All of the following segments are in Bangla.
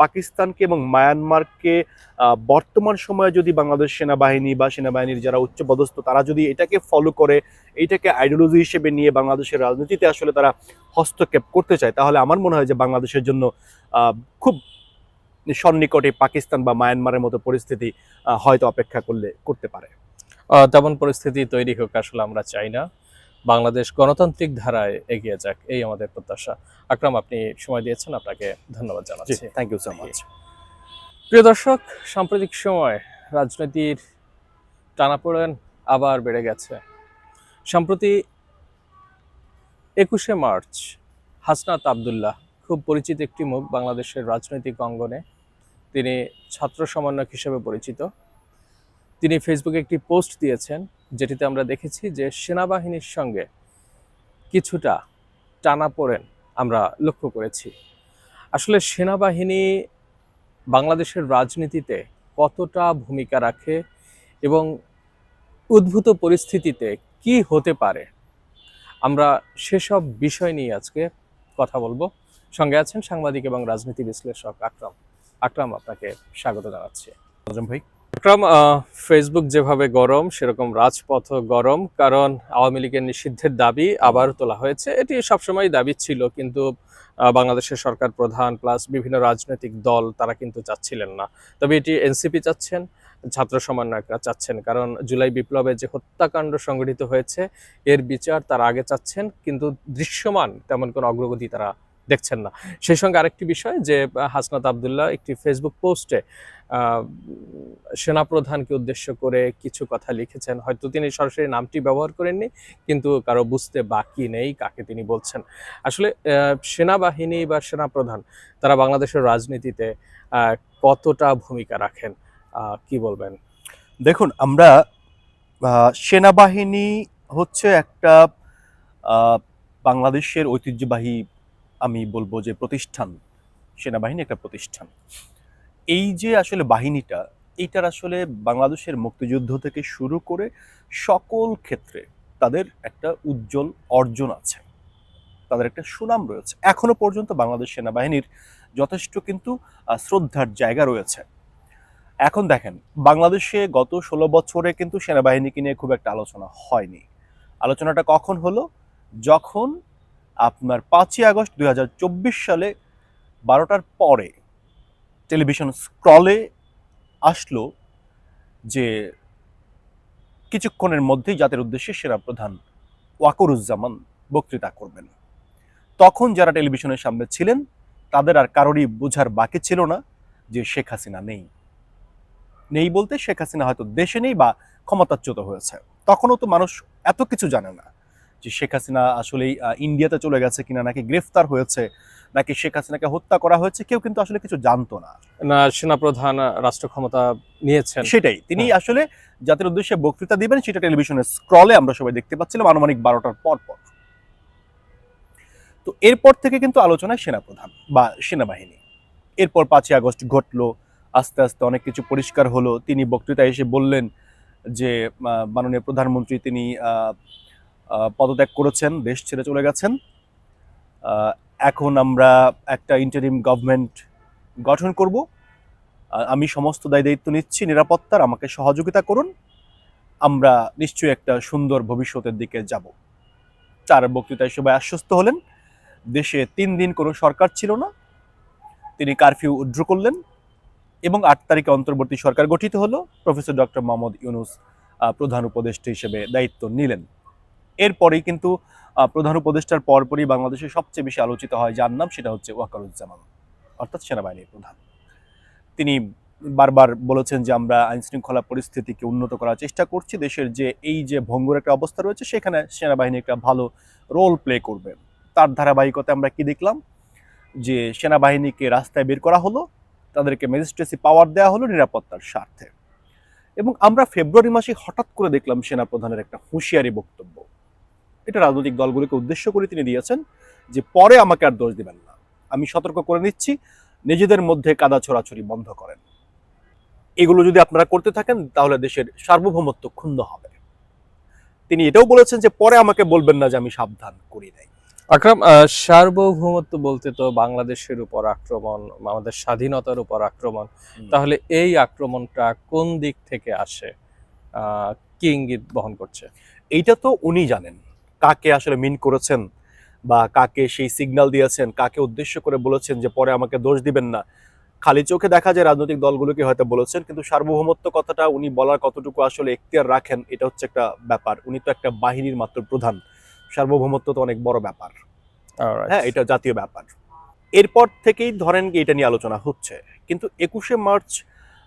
পাকিস্তানকে এবং মায়ানমারকে বর্তমান সময়ে যদি বাংলাদেশ সেনাবাহিনী বা সেনাবাহিনীর যারা উচ্চপদস্থ, তারা যদি এটাকে ফলো করে, এইটাকে আইডিওলজি হিসেবে নিয়ে বাংলাদেশের রাজনীতিতে আসলে তারা হস্তক্ষেপ করতে চায়, তাহলে আমার মনে হয় যে বাংলাদেশের জন্য খুব সন্নিকটে পাকিস্তান বা মায়ানমারের মতো পরিস্থিতি হয়তো অপেক্ষা করলে, করতে পারে। তেমন পরিস্থিতি তৈরি হোক আসলে আমরা চাই না। বাংলাদেশ গণতান্ত্রিক ধারায় এগিয়ে যাক এই আমাদের প্রত্যাশা। আকরাম আপনি সময় দিয়েছেন আপনাকে ধন্যবাদ জানাচ্ছি। থ্যাংক ইউ সো মাচ প্রিয় দর্শক সাম্প্রতিক সময় রাজনীতির টানাপোড়েন আবার বেড়ে গেছে। সম্প্রতি একুশে মার্চ হাসনাত আবদুল্লাহ খুব পরিচিত একটি মুখ বাংলাদেশের রাজনৈতিক অঙ্গনে তিনি ছাত্র সমন্বয়ক হিসেবে পরিচিত। তিনি ফেসবুকে একটি পোস্ট দিয়েছেন, যেটিতে আমরা দেখেছি যে সেনাবাহিনীর সঙ্গে কিছুটা টানাপোড়েন আমরা লক্ষ্য করেছি। আসলে সেনাবাহিনী বাংলাদেশের রাজনীতিতে কতটা ভূমিকা রাখে এবং উদ্ভূত পরিস্থিতিতে কি হতে পারে, আমরা সেসব বিষয় নিয়ে আজকে কথা বলব। সঙ্গে আছেন সাংবাদিক এবং রাজনীতি বিশ্লেষক আকরাম। আকরাম, আপনাকে স্বাগত জানাচ্ছি। ভাই আকরাম ফেসবুক যেভাবে গরম, সেরকম রাজপথ গরম, কারণ আওয়ামী লীগের নিষিদ্ধের দাবি আবার তোলা হয়েছে। এটি সবসময় দাবি ছিল, কিন্তু বাংলাদেশের সরকার প্রধান প্লাস বিভিন্ন রাজনৈতিক দল, তারা কিন্তু চাচ্ছিলেন না। তবে এটি এনসিপি চাচ্ছেন, ছাত্র সমন্বয়করা চাচ্ছেন, কারণ জুলাই বিপ্লবে যে হত্যাকাণ্ড সংঘটিত হয়েছে, এর বিচার তারা আগে চাচ্ছেন, কিন্তু দৃশ্যমান তেমন কোনো অগ্রগতি তারা দেখছেন না। সেই সঙ্গে আরেকটি বিষয় যে, হাসনাত আবদুল্লাহ একটি ফেসবুক পোস্টে সেনাপ্রধানকে উদ্দেশ্য করে কিছু কথা লিখেছেন। হয়তো তিনি সরাসরি নামটি ব্যবহার করেননি, কিন্তু কারও বুঝতে বাকি নেই কাকে তিনি বলছেন। আসলে সেনাবাহিনী বা সেনাপ্রধান, তারা বাংলাদেশের রাজনীতিতে কতটা ভূমিকা রাখেন কি বলবেন? দেখুন, আমরা সেনাবাহিনী হচ্ছে একটা বাংলাদেশের ঐতিহ্যবাহী আমি বলব যে প্রতিষ্ঠান, সেনাবাহিনী একটা প্রতিষ্ঠান। এই যে আসলে বাহিনীটা এইটার আসলে বাংলাদেশের মুক্তিযুদ্ধ থেকে শুরু করে সকল ক্ষেত্রে তাদের একটা উজ্জ্বল অর্জন আছে। তাদের একটা সুনাম রয়েছে। এখনও পর্যন্ত বাংলাদেশ সেনাবাহিনীর যথেষ্ট কিন্তু শ্রদ্ধার জায়গা রয়েছে। এখন দেখেন, বাংলাদেশে গত ষোলো বছরে কিন্তু সেনাবাহিনীকে নিয়ে খুব একটা আলোচনা হয়নি। আলোচনাটা কখন হলো? যখন আপনার পাঁচই আগস্ট দু হাজার চব্বিশ সালে বারোটার পরে টেলিভিশন স্ক্রলে আসলো যে কিছুক্ষণের মধ্যেই জাতির উদ্দেশ্যে সেনাপ্রধান ওয়াকুরুজ্জামান বক্তৃতা করবেন। তখন যারা টেলিভিশনের সামনে ছিলেন, তাদের আর কারোরই বোঝার বাকি ছিল না যে শেখ হাসিনা নেই। নেই বলতে শেখ হাসিনা হয়তো দেশে নেই বা ক্ষমতাচ্যুত হয়েছে। তখনও তো মানুষ এত কিছু জানে না। যে শেখ হাসিনা আসলেই ইন্ডিয়াতে চলে গেছে কিনা নাকি গ্রেফতার হয়েছে নাকি শেখ হাসিনাকে হত্যা করা হয়েছে কেউ কিন্তু আসলে কিছু জানতো না। না সেনাপ্রধান রাষ্ট্র ক্ষমতা নিয়েছেন। সেটাই। তিনি আসলে জাতির উদ্দেশ্যে বক্তৃতা দিবেন সেটা টেলিভিশনের স্ক্রলে আমরা সবাই দেখতে পাচ্ছিলাম আনুমানিক বারোটার পর পর। তো এরপর থেকে কিন্তু আলোচনায় সেনাপ্রধান বা সেনাবাহিনী। এরপর পাঁচই আগস্ট ঘটলো আস্তে আস্তে অনেক কিছু পরিষ্কার হলো। তিনি বক্তৃতায় এসে বললেন যে মাননীয় প্রধানমন্ত্রী তিনি পদত্যাগ করেছেন, দেশ ছেড়ে চলে গেছেন। এখন আমরা একটা ইন্টারিম গভর্নমেন্ট গঠন করব। আমি সমস্ত দায় দায়িত্ব নিচ্ছি, নিরাপত্তার, আমাকে সহযোগিতা করুন। আমরা নিশ্চয়ই একটা সুন্দর ভবিষ্যতের দিকে যাব। তার বক্তৃতায় সবাই আশ্বস্ত হলেন। দেশে তিন দিন কোনো সরকার ছিল না। তিনি কারফিউ উড্র করলেন এবং আট তারিখে অন্তর্বর্তী সরকার গঠিত হলো। প্রফেসর ডক্টর মোহাম্মদ ইউনুস প্রধান উপদেষ্টা হিসেবে দায়িত্ব নিলেন। এরপরেই কিন্তু প্রধান উপদেষ্টার পরপরই বাংলাদেশে সবচেয়ে বেশি আলোচিত হয় যার নাম সেটা হচ্ছে ওয়াকারুজ্জামান, অর্থাৎ সেনাবাহিনীর প্রধান। তিনি বারবার বলেছেন যে আমরা আইন শৃঙ্খলা পরিস্থিতিকে উন্নত করার চেষ্টা করছি, দেশের যে এই যে ভঙ্গুর একটা অবস্থা রয়েছে, সেখানে সেনাবাহিনী একটা ভালো রোল প্লে করবে। তার ধারাবাহিকতা আমরা কি দেখলাম? যে সেনাবাহিনীকে রাস্তায় বের করা হলো, তাদেরকে ম্যাজিস্ট্রেসি পাওয়ার দেওয়া হলো নিরাপত্তার স্বার্থে। এবং আমরা ফেব্রুয়ারি মাসে হঠাৎ করে দেখলাম সেনাপ্রধানের একটা হুঁশিয়ারি বক্তব্য। এটা রাজনৈতিক দলগুলোকে উদ্দেশ্য করে তিনি দিয়েছেন যে পরে আমাকে আর দোষ দিবেন না। আমি সতর্ক করে নিচ্ছি নিজেদের মধ্যে কাদা ছড়াছড়ি বন্ধ করেন। এগুলো যদি আপনারা করতে থাকেন তাহলে দেশের সার্বভৌমত্ব ক্ষুণ্ণ হবে। তিনি এটাও বলেছেন যে পরে আমাকে বলবেন না যে আমি সাবধান করি নাই। আকরাম সার্বভৌমত্ব বলতে তো বাংলাদেশের উপর আক্রমণ আমাদের স্বাধীনতার উপর আক্রমণ। তাহলে এই আক্রমণটা কোন দিক থেকে আসে আহ, কি ইঙ্গিত বহন করছে? এইটা তো উনি জানেন। কাকে আসলে মিন করেছেন বা কাকে সেই সিগন্যাল দিয়েছেন কাকে উদ্দেশ্য করে বলেছেন যে পরে আমাকে দোষ দিবেন না। খালি চোখে দেখা যায় রাজনৈতিক দলগুলোকে হয়তো বলেছেন কিন্তু সার্বভৌমত্ব কথাটা উনি বলার কতটুকু আসলে এখতিয়ার রাখেন এটা হচ্ছে একটা ব্যাপার। উনি তো একটা বাহিনীর মাত্র প্রধান। সার্বভৌমত্ব তো অনেক বড় ব্যাপার। হ্যাঁ এটা জাতীয় ব্যাপার। এরপর থেকেই ধরেন কি এটা নিয়ে আলোচনা হচ্ছে। কিন্তু একুশে মার্চ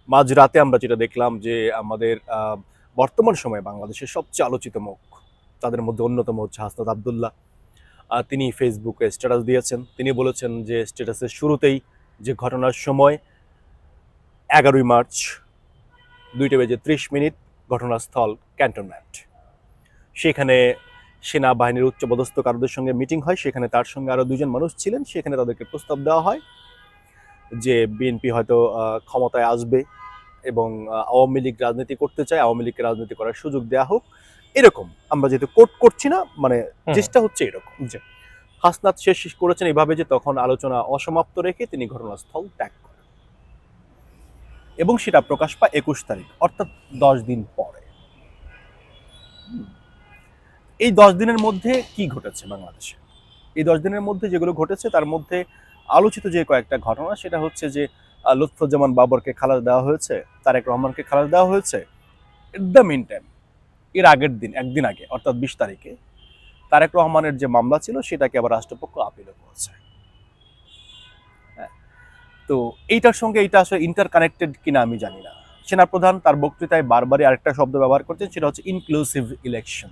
মাঝরাতে আমরা যেটা দেখলাম যে আমাদের আহ, বর্তমান সময়ে বাংলাদেশের সবচেয়ে আলোচিত মুখ তাদের মধ্যে অন্যতম হচ্ছে হাসনাত আবদুল্লাহ। তিনি ফেসবুকে স্ট্যাটাস দিয়েছেন। তিনি বলেছেন যে স্ট্যাটাসের শুরুতেই যে ঘটনার সময় এগারোই মার্চ দুইটা বেজে ত্রিশ মিনিট ঘটনাস্থল ক্যান্টনমেন্ট। সেখানে সেনাবাহিনীর উচ্চপদস্থ কারোদের সঙ্গে মিটিং হয়। সেখানে তার সঙ্গে আরও দুজন মানুষ ছিলেন। সেখানে তাদেরকে প্রস্তাব দেওয়া হয় যে বিএনপি হয়তো ক্ষমতায় আসবে এবং আওয়ামী লীগ রাজনীতি করতে চায়। আওয়ামী লীগকে রাজনীতি করার সুযোগ দেওয়া হোক। এরকম। আমরা যেহেতু কোর্ট করছি না মানে। চেষ্টা হচ্ছে এরকম। হাসনাত শেষ করেছেন এভাবে যে তখন আলোচনা অসমাপ্ত রেখে তিনি ঘটনাস্থল ত্যাগ করেন। এবং সেটা প্রকাশ পায় একুশ তারিখ অর্থাৎ দশ দিন পরে। এই দশ দিনের মধ্যে কি ঘটেছে বাংলাদেশে? এই দশ দিনের মধ্যে যেগুলো ঘটেছে তার মধ্যে আলোচিত যে কয়েকটা ঘটনা সেটা হচ্ছে যে লুৎফুজ্জামান বাবরকে খালাস দেওয়া হয়েছে তারেক রহমানকে খালাস দেওয়া হয়েছে এট দ্য মিন টাইম এর আগের দিন একদিন আগে অর্থাৎ বিশ তারিখে তারেক রহমানের যে মামলা ছিল সেটাকে আবার রাষ্ট্রপক্ষ আপিলও করেছে। হ্যাঁ। তো এইটার সঙ্গে এটা আসলে ইন্টার কানেক্টেড কিনা আমি জানি না। সেনাপ্রধান তার বক্তৃতায় বারবারই আরেকটা শব্দ ব্যবহার করছেন সেটা হচ্ছে ইনক্লুসিভ ইলেকশন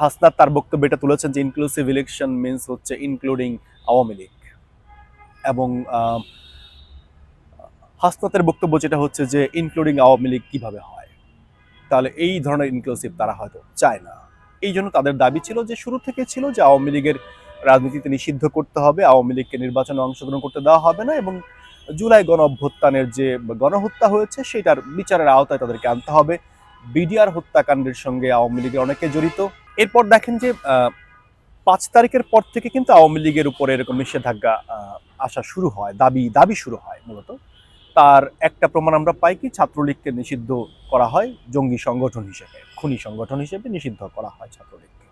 হাসনাত তার বক্তব্য এটা তুলেছেন যে ইনক্লুসিভ ইলেকশন মিনস হচ্ছে ইনক্লুডিং আওয়ামী লীগ। এবং হাসনাতের বক্তব্য যেটা হচ্ছে যে ইনক্লুডিং আওয়ামী লীগ কীভাবে হয়? তাহলে এই ধরনের ইনক্লুসিভ তারা হয়তো চায় না। এই জন্য তাদের দাবি ছিল যে, শুরু থেকে ছিল যে, আওয়ামী লীগের রাজনীতিতে নিষিদ্ধ করতে হবে, আওয়ামী লীগকে নির্বাচনে অংশগ্রহণ করতে দেওয়া হবে না এবং জুলাই গণ অভ্যুত্থানের যে গণহত্যা হয়েছে, সেটার বিচারের আওতায় তাদেরকে আনতে হবে। বিডিআর হত্যাকাণ্ডের সঙ্গে আওয়ামী লীগের অনেকে জড়িত। এরপর দেখেন যে পাঁচ তারিখের পর থেকে কিন্তু আওয়ামী লীগের উপরে এরকম নিষেধাজ্ঞা আসা শুরু হয়, দাবি দাবি শুরু হয় মূলত। তার একটা প্রমাণ আমরা পাই কি, ছাত্রলীগকে নিষিদ্ধ করা হয় জঙ্গি সংগঠন হিসেবে, খুনি সংগঠন হিসেবে নিষিদ্ধ করা হয় ছাত্রলীগকে।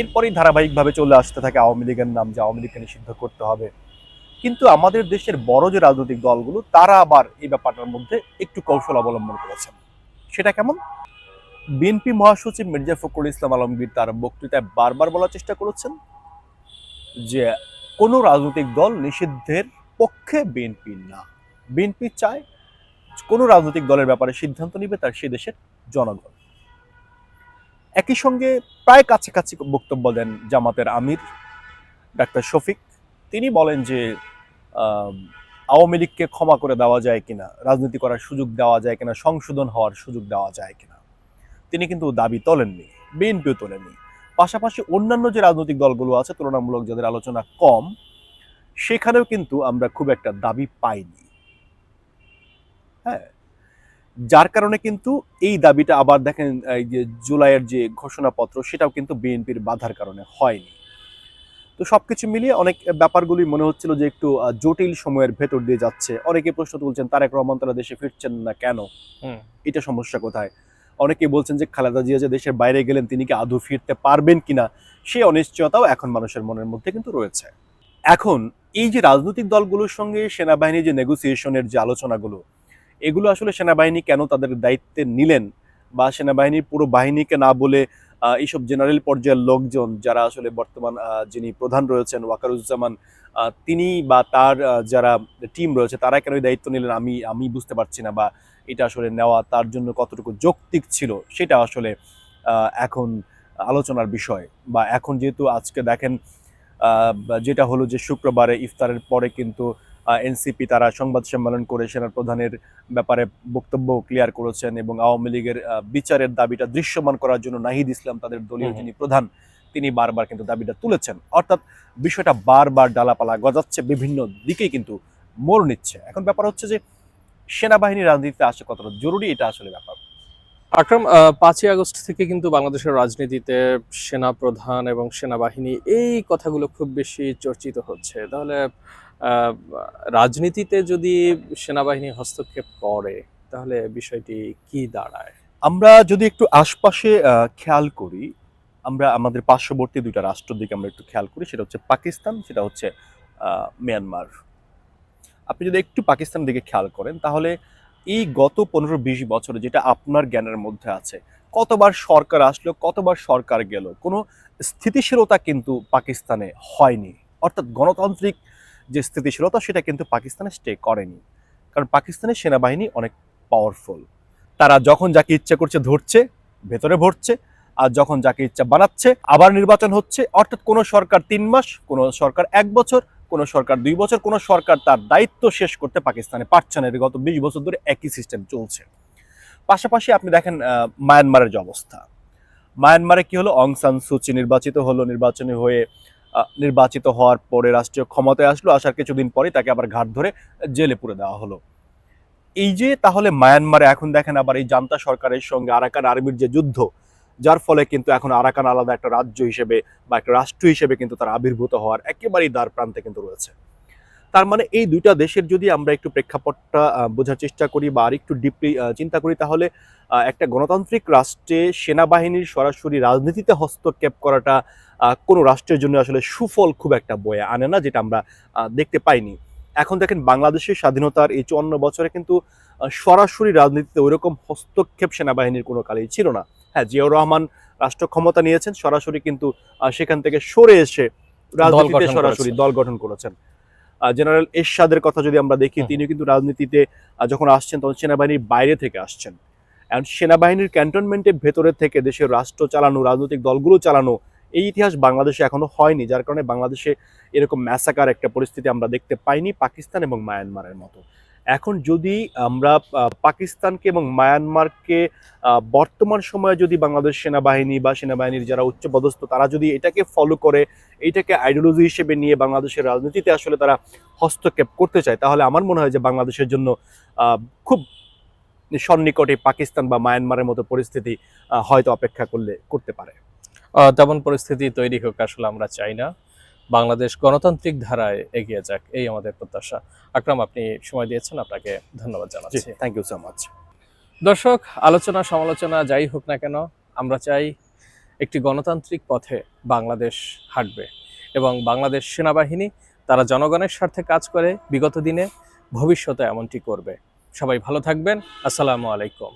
এরপরেই ধারাবাহিকভাবে চলে আসতে থাকে আওয়ামী লীগের নাম যে আওয়ামী লীগকে নিষিদ্ধ করতে হবে। কিন্তু আমাদের দেশের বড় যে রাজনৈতিক দলগুলো, তারা আবার এই ব্যাপারটার মধ্যে একটু কৌশল অবলম্বন করেছেন। সেটা কেমন? বিএনপি মহাসচিব মির্জা ফখরুল ইসলাম আলমগীর তার বক্তৃতায় বারবার বলার চেষ্টা করেছেন যে কোনো রাজনৈতিক দল নিষিদ্ধের পক্ষে বিএনপি না। বিএনপি চায় কোনো রাজনৈতিক দলের ব্যাপারে সিদ্ধান্ত নিবে তার সে দেশের জনগণ। একই সঙ্গে প্রায় কাছাকাছি বক্তব্য দেন জামাতের আমির ডাক্তার শফিক। তিনি বলেন যে আওয়ামী লীগকে ক্ষমা করে দেওয়া যায় কিনা, রাজনীতি করার সুযোগ দেওয়া যায় কিনা, সংশোধন হওয়ার সুযোগ দেওয়া যায় কিনা, তিনি কিন্তু দাবি তোলেননি, বিএনপিও তোলেননি। পাশাপাশি অন্যান্য যে রাজনৈতিক দলগুলো আছে, তুলনামূলক যাদের আলোচনা কম, সেখানেও কিন্তু আমরা খুব একটা দাবি পাইনি। হ্যাঁ। যার কারণে কিন্তু এই দাবিটা আবার দেখেন এই যে জুলাইয়ের যে ঘোষণাপত্র সেটাও কিন্তু বিএনপির বাধার কারণে হয়নি। তো সবকিছু মিলিয়ে অনেক ব্যাপারগুলি মনে হচ্ছিল যে একটু জটিল সময়ের ভেতর দিয়ে যাচ্ছে। অনেকে প্রশ্ন তুলছেন তারেক রহমান তারা দেশে ফিরছেন না কেন? এটা সমস্যা কোথায়? অনেকে বলছেন যে খালেদা জিয়া যে দেশের বাইরে গেলেন তিনি কি আদৌ ফিরতে পারবেন কিনা? সেই অনিশ্চয়তাও এখন মানুষের মনের মধ্যে কিন্তু রয়েছে। এখন এই যে রাজনৈতিক দলগুলোর সঙ্গে সেনাবাহিনীর যে নেগোসিয়েশনের যে আলোচনাগুলো এগুলো আসলে সেনাবাহিনী কেন তাদের দায়িত্বে নিলেন? বা সেনাবাহিনীর পুরো বাহিনীকে না বলে এইসব জেনারেল পর্যায়ের লোকজন যারা আসলে বর্তমান যিনি প্রধান রয়েছেন ওয়াকারুজ্জামান তিনি বা তার যারা টিম রয়েছে তারা কেন দায়িত্ব নিলেন? আমি আমি বুঝতে পারছি না বা এটা আসলে নেওয়া তার জন্য কতটুকু যৌক্তিক ছিল সেটা আসলে এখন আলোচনার বিষয়। বা এখন যেহেতু আজকে দেখেন যেটা হলো যে শুক্রবারে ইফতারের পরে কিন্তু এনসিপি তারা সংবাদ সম্মেলন করে সেনা প্রধানের ব্যাপারে বক্তব্য ক্লিয়ার করেছেন এবং আওয়ামী লীগের বিচারের দাবিটা দৃশ্যমান করার জন্য নাহিদ ইসলাম তাদের দলীয়। যিনি প্রধান তিনি বারবার কিন্তু দাবিটা তুলেছেন। অর্থাৎ বিষয়টা বারবার ডালাপালা গজাচ্ছে বিভিন্ন দিকেই কিন্তু মোড় নিচ্ছে। এখন ব্যাপার হচ্ছে যে সেনাবাহিনী রাজনীতিতে আসা কতটা জরুরি এটা আসলে ব্যাপার। আকরাম পাঁচই আগস্ট থেকে কিন্তু বাংলাদেশের রাজনীতিতে সেনা প্রধান এবং সেনাবাহিনী এই কথাগুলো খুব বেশি চর্চিত হচ্ছে। তাহলে রাজনীতিতে যদি সেনাবাহিনী হস্তক্ষেপ করে, তাহলে বিষয়টি কি দাঁড়ায়? আমরা যদি একটু আশপাশে খেয়াল করি, আমরা আমাদের পার্শ্ববর্তী দুইটা রাষ্ট্রের দিকে আমরা একটু খেয়াল করি, সেটা হচ্ছে পাকিস্তান, সেটা হচ্ছে মিয়ানমার। আপনি যদি একটু পাকিস্তানের দিকে খেয়াল করেন, তাহলে এই গত পনেরো বিশ বছরে যেটা আপনার জ্ঞানের মধ্যে আছে, কতবার সরকার আসলো, কতবার সরকার গেল, কোনো স্থিতিশীলতা কিন্তু পাকিস্তানে হয়নি। অর্থাৎ গণতান্ত্রিক যে স্থিতিশীলতা সেটা কিন্তু পাকিস্তানে স্টে করেনি। কারণ পাকিস্তানের সেনাবাহিনী অনেক পাওয়ারফুল তারা যখন যাকে ইচ্ছা করছে ধরছে, ভেতরে ভরছে, আর যখন যাকে ইচ্ছা বানাচ্ছে, আবার নির্বাচন হচ্ছে, অর্থাৎ কোনো সরকার তিন মাস, কোনো সরকার এক বছর, কোনো সরকার দুই বছর, কোনো সরকার তার দায়িত্ব শেষ করতে পাকিস্তানে পারছে না। গত বিশ বছর ধরে একই সিস্টেম চলছে। পাশাপাশি আপনি দেখেন মায়ানমারের যে অবস্থা। মায়ানমারে কি হলো? অং সান সুচি নির্বাচিত হলো। নির্বাচনী হয়ে নির্বাচিত হওয়ার পরে রাষ্ট্রীয় ক্ষমতায় আসলো, আসার কিছুদিন পরে তাকে আবার ঘাট ধরে জেলে পুরে দেওয়া হলো। এই যে তাহলে মায়ানমারে এখন দেখেন আবার এই জান্তা সরকারের সঙ্গে আরাকান আর্মির যে যুদ্ধ, যার ফলে কিন্তু এখন আরাকান আলাদা একটা রাজ্য হিসেবে বা একটা রাষ্ট্র হিসেবে কিন্তু তার আবির্ভূত হওয়ার একেবারেই দ্বার প্রান্তে কিন্তু রয়েছে। তার মানে এই দুইটা দেশের যদি আমরা একটু প্রেক্ষাপটটা বোঝার চেষ্টা করি বা আরেকটু ডিপলি চিন্তা করি তাহলে একটা গণতান্ত্রিক রাষ্ট্রে সেনাবাহিনীর সরাসরি রাজনীতিতে হস্তক্ষেপ করাটা কোনো রাষ্ট্রের জন্য আসলে সুফল খুব একটা বয়ে আনে না যেটা আমরা দেখতে পাইনি। এখন দেখেন বাংলাদেশের স্বাধীনতার এই চুয়ান্ন বছরে কিন্তু সরাসরি রাজনীতিতে ওইরকম হস্তক্ষেপ সেনাবাহিনীর কোনো কালেই ছিল না। হ্যাঁ জিয়াউর রহমান রাষ্ট্র ক্ষমতা নিয়েছেন সরাসরি কিন্তু সেখান থেকে সরে এসে রাজনীতিতে সরাসরি দল গঠন করেছেন। জেনারেল এরশাদের কথা যদি আমরা দেখি। তিনি কিন্তু রাজনীতিতে যখন আসছেন তখন সেনাবাহিনীর বাইরে থেকে আসছেন এখন সেনাবাহিনীর ক্যান্টনমেন্টের ভেতরে থেকে দেশের রাষ্ট্র চালানো রাজনৈতিক দলগুলো চালানো এই ইতিহাস বাংলাদেশে এখনও হয়নি যার কারণে বাংলাদেশে এরকম ম্যাসাকার একটা পরিস্থিতি আমরা দেখতে পাইনি পাকিস্তান এবং মায়ানমারের মতো এখন যদি আমরা পাকিস্তানকে এবং মায়ানমারকে বর্তমান সময়ে যদি বাংলাদেশ সেনাবাহিনী বা সেনাবাহিনীর যারা উচ্চপদস্থ তারা যদি এটাকে ফলো করে এইটাকে আইডিওলজি হিসেবে নিয়ে বাংলাদেশের রাজনীতিতে আসলে তারা হস্তক্ষেপ করতে চায়, তাহলে আমার মনে হয় যে বাংলাদেশের জন্য খুব সন্নিকটে পাকিস্তান বা মায়ানমারের মতো পরিস্থিতি হয়তো অপেক্ষা করলে, করতে পারে। তেমন পরিস্থিতি তৈরি হোক আসলে আমরা চাই না। বাংলাদেশ গণতান্ত্রিক ধারায় এগিয়ে যাক এই আমাদের প্রত্যাশা। আকরাম আপনি সময় দিয়েছেন আপনাকে ধন্যবাদ জানাচ্ছি। থ্যাংক ইউ সো মাচ দর্শক আলোচনা সমালোচনা যাই হোক না কেন আমরা চাই একটি গণতান্ত্রিক পথে বাংলাদেশ হাঁটবে এবং বাংলাদেশ সেনাবাহিনী তারা জনগণের স্বার্থে কাজ করে বিগত দিনে ভবিষ্যতে এমনটি করবে। সবাই ভালো থাকবেন। আসসালামু আলাইকুম।